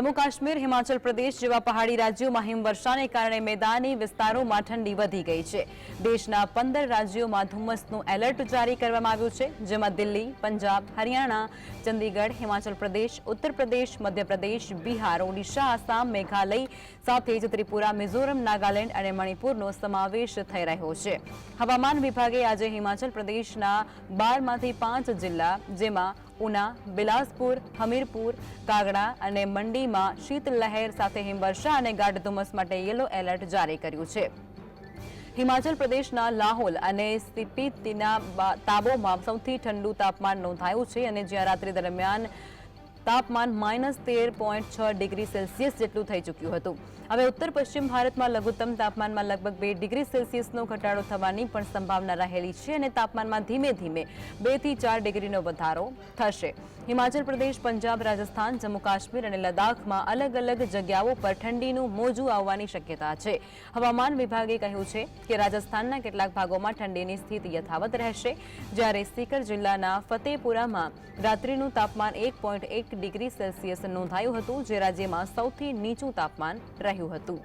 જમ્મુ કાશ્મીર હિમાચલ પ્રદેશ જેવા પહાડી રાજ્યોમાં હિમવર્ષાને કારણે મેદાની વિસ્તારોમાં ઠંડી વધી ગઈ છે. દેશના પંદર રાજ્યોમાં ધુમ્મસનું એલર્ટ જારી કરવામાં આવ્યું છે, જેમાં દિલ્હી, પંજાબ, હરિયાણા, ચંદીગઢ, હિમાચલ પ્રદેશ, ઉત્તર પ્રદેશ મધ્યપ્રદેશ બિહાર, ઓડિશા, આસામ, મેઘાલય સાથે જ ત્રિપુરા, મિઝોરમ, નાગાલેન્ડ અને મણિપુરનો સમાવેશ થઈ રહ્યો છે. હવામાન વિભાગે આજે હિમાચલ પ્રદેશના બારમાંથી પાંચ જિલ્લા, જેમાં ઉના, બિલાસપુર, હમીરપુર, કાગડા અને મંડીમાં શીતલહેર સાથે હિમવર્ષા અને ગાઢ ધુમ્મસ માટે યલો એલર્ટ જારી કર્યું છે. હિમાચલ પ્રદેશના લાહોલ અને સ્પીતિના તાબોમાં સૌથી ઠંડુ તાપમાન નોંધાયું છે અને જ્યાં રાત્રિ દરમિયાન તાપમાન માઇનસ તેર પોઈન્ટ છ ડિગ્રી સેલ્સિયસ જેટલું થઈ ચૂક્યું હતું. હવે ઉત્તર પશ્ચિમ ભારતમાં લઘુત્તમ તાપમાનમાં લગભગ બે ડિગ્રી સેલ્સિયસનો ઘટાડો થવાની પણ સંભાવના રહેલી છે અને તાપમાનમાં ધીમે ધીમે બેથી ચાર ડિગ્રીનો વધારો થશે. હિમાચલ પ્રદેશ, પંજાબ, રાજસ્થાન, જમ્મુ કાશ્મીર અને લદ્દાખમાં અલગ અલગ જગ્યાઓ પર ઠંડીનું મોજું આવવાની શક્યતા છે. હવામાન વિભાગે કહ્યું છે કે રાજસ્થાનના કેટલાક ભાગોમાં ઠંડીની સ્થિતિ યથાવત રહેશે. જ્યારે સીકર જિલ્લાના ફતેપુરામાં રાત્રિનું તાપમાન એક પોઈન્ટ એક ડિગ્રી સેલ્સિયસ નોંધાયું હતું જે રાજ્યમાં સૌથી નીચું તાપમાન રહ્યું હતું.